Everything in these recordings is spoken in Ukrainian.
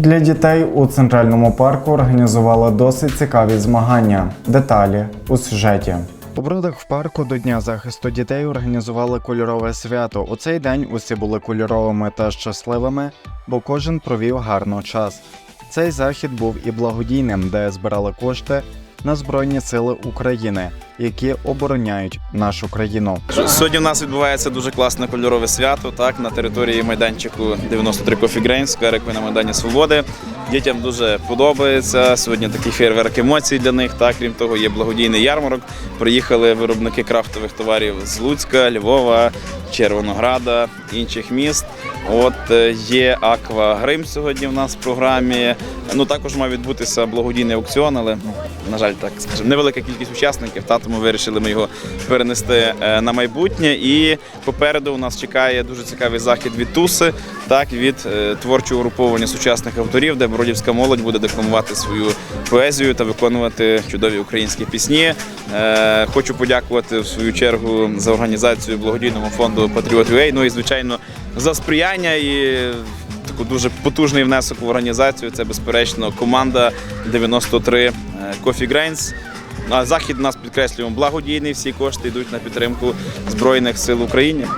Для дітей у центральному парку організували досить цікаві змагання. Деталі у сюжеті. У бродах в парку до Дня захисту дітей організували кольорове свято. У цей день усі були кольоровими та щасливими, бо кожен провів гарно час. Цей захід був і благодійним, де збирали кошти на Збройні Сили України, які обороняють нашу країну. Сьогодні в нас відбувається дуже класне кольорове свято. Так на території майданчику 93 Coffee Grain, на майдані Свободи. Дітям дуже подобається. Сьогодні такий фейерверк емоцій для них. Так, крім того, є благодійний ярмарок. Приїхали виробники крафтових товарів з Луцька, Львова, Червонограда, інших міст. От е, є Аква Грим сьогодні в нас в програмі. Ну також має відбутися благодійний аукціон, але ну, на жаль, так скажемо, невелика кількість учасників. Та тому вирішили ми його перенести е, на майбутнє. І попереду у нас чекає дуже цікавий захід від Туси, так від е, творчого угруповання сучасних авторів, де бродівська молодь буде декламувати свою поезію та виконувати чудові українські пісні. Хочу подякувати в свою чергу за організацію благодійному фонду Патріот UA, Ну і звичайно за сприяння і таку дуже потужний внесок в організацію. Це безперечно команда 93 Coffee Grains. А захід нас підкреслюємо благодійний. Всі кошти йдуть на підтримку Збройних сил України.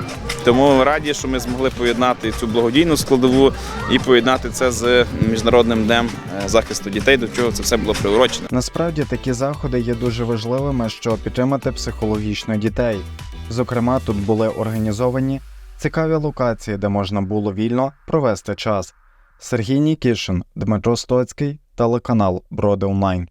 Тому раді, що ми змогли поєднати цю благодійну складову і поєднати це з міжнародним днем е, захисту дітей, до чого це все було приурочено. Насправді такі заходи є дуже важливими, щоб підтримати психологічно дітей. Зокрема, тут були організовані цікаві локації, де можна було вільно провести час. Сергій Нікішин, Дмитро Стоцький, телеканал Броди Онлайн.